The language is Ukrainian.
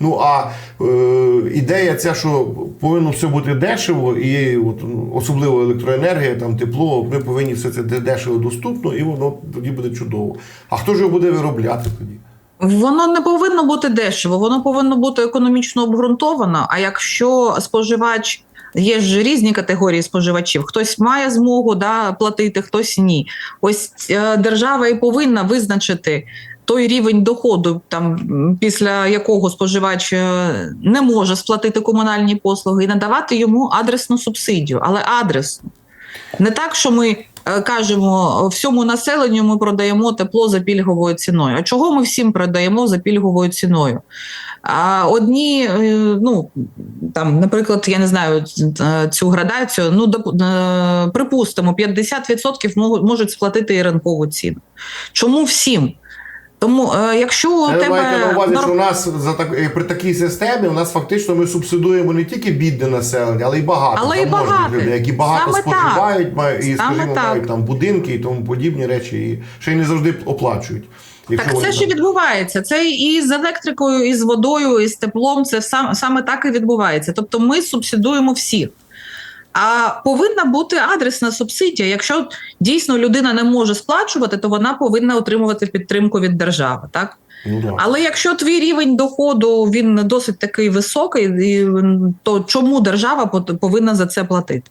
Ну а е, ідея ця, що повинно все бути дешево, і от, ну, особливо електроенергія, там тепло, ми повинні все це дешево доступно, і воно тоді буде чудово. А хто ж його буде виробляти тоді? Воно не повинно бути дешево, воно повинно бути економічно обґрунтовано. А якщо споживач є ж різні категорії споживачів, хтось має змогу да, платити, хтось ні. Ось е, держава і повинна визначити. Той рівень доходу, там після якого споживач е, не може сплатити комунальні послуги, і надавати йому адресну субсидію, але адресну. Не так, що ми е, кажемо всьому населенню ми продаємо тепло за пільговою ціною. А чого ми всім продаємо за пільговою ціною? А одні, е, ну там, наприклад, я не знаю е, цю градацію. Ну е, припустимо, 50% можуть сплатити ринкову ціну. Чому всім? Тому, е, якщо у тебе маєте на увазі, що у нас за так е, при такій системі у нас фактично ми субсидуємо не тільки бідне населення, але й багато Але й заможних людей, які багато Саме споживають, мають і Саме скажімо, так. мають там будинки і тому подібні речі, і ще й не завжди оплачують. Якщо Так це що відбувається. Це і з електрикою, і з водою, і з теплом. Це сам, саме так і відбувається. Тобто ми субсидуємо всіх. А повинна бути адресна субсидія. Якщо дійсно людина не може сплачувати, то вона повинна отримувати підтримку від держави. Так Ну, але якщо твій рівень доходу він досить такий високий, то чому держава повинна за це платити?